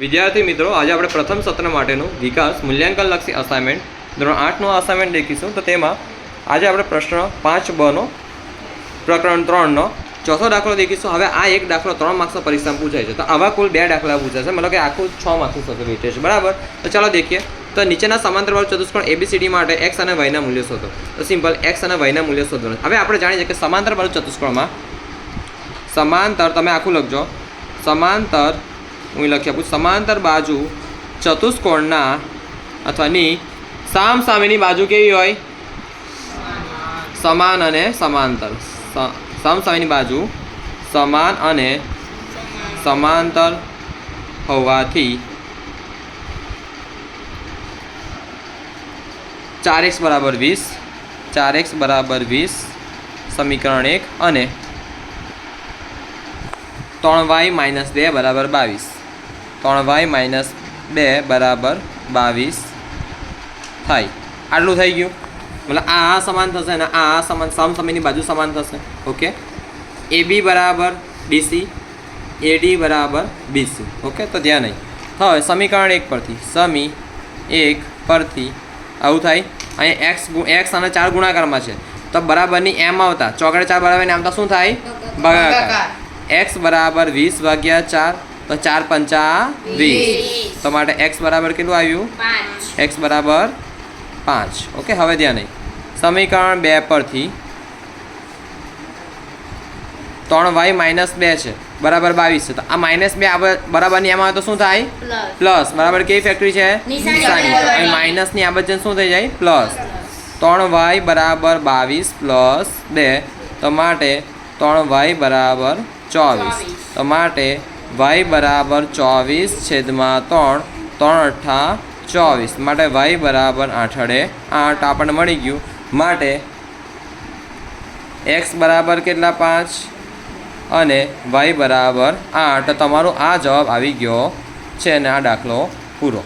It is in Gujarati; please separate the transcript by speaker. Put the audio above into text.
Speaker 1: વિદ્યાર્થી મિત્રો, આજે આપણે પ્રથમ સત્ર માટેનું વિકાસ મૂલ્યાંકનલક્ષી અસાઇનમેન્ટ ધોરણ આઠનું અસાઇનમેન્ટ દેખીશું. તો તેમાં આજે આપણે પ્રશ્ન પાંચ બનો પ્રકરણ ત્રણનો ચોથો દાખલો દેખીશું. હવે આ એક દાખલો ત્રણ માર્ક્સનો પરીક્ષામાં પૂછાય છે. તો આવા કુલ બે દાખલા પૂછાશે મતલબ કે આખું છ માર્ક્સનું સત્ર વેટેજ છે. બરાબર? તો ચાલો દેખીએ. તો નીચેના સમાંતર વાળું ચતુષ્કોણ એબીસીડી માટે એક્સ અને વાયના મૂલ્યો શોધો. તો સિમ્પલ એક્સ અને વાયના મૂલ્યો શોધવાનું હવે આપણે જાણીએ કે સમાંતર વાળું ચતુષ્કોણમાં સમાંતર, તમે આખું લખજો. સમાંતર હું લખી આપું સમાંતર બાજુ ચતુષ્કોણના અથવા ની સામ સામેની બાજુ કેવી હોય? સમાન અને સમાંતર. સામ સામેની બાજુ સમાન અને સમાંતર હોવાથી ચાર એક્સ બરાબર વીસ, ચાર એક્સ બરાબર વીસ, સમીકરણ એક અને ત્રણ વાય માઇનસ બે બરાબર બાવીસ. ત્રણ વાય માઇનસ બે બરાબર બાવીસ થાય. આટલું થઈ ગયું. મતલબ આ આ સમાન થશે અને આ આ સમાન સમ સમયની બાજુ સમાન થશે. ઓકે? એ બી બરાબર ડીસી એડી બરાબર બીસી. ઓકે? તો ધ્યાન નહીં. હવે સમીકરણ એક પરથી. સમી એક પરથી આવું થાય. અહીંયા એક્સ એક્સ અને ચાર ગુણાકારમાં છે. તો બરાબરની એમ આવતા. ચોકડે ચાર બરાબરની આમ તો શું થાય? ભાગાકાર. એક્સ બરાબર વીસ ભાગ્યા ચાર તો ચાર પંચા વીસ. તો માટે એક્સ બરાબર કેટલું આવ્યું? એક્સ બરાબર પાંચ. ઓકે હવે ધ્યાન નહીં સમીકરણ બે પરથી ત્રણ વાય માઇનસ બે છે. બરાબર બાવીસ છે. તો આ માઇનસ બે આ બરાબરની આમાં તો શું થાય?
Speaker 2: પ્લસ
Speaker 1: બરાબર કેવી ફેક્ટરી છે?
Speaker 2: નિશાની.
Speaker 1: નિશાની. તો અહીં માઇનસની આ શું થઈ જાય? પ્લસ ત્રણ વાય બરાબર બાવીસ પ્લસ બે. તો માટે ત્રણ વાય બરાબર ચોવીસ. તો માટે વાય બરાબર ચોવીસ છેદમાં ત્રણ ત્રણ અઠ્ઠા ચોવીસ. માટે વાય બરાબર આઠડે આઠ આપણને મળી ગયું. માટે એક્સ બરાબર કેટલા પાંચ? અને વાય બરાબર આઠ. તમારો આ જવાબ આવી ગયો છે અને આ દાખલો પૂરો.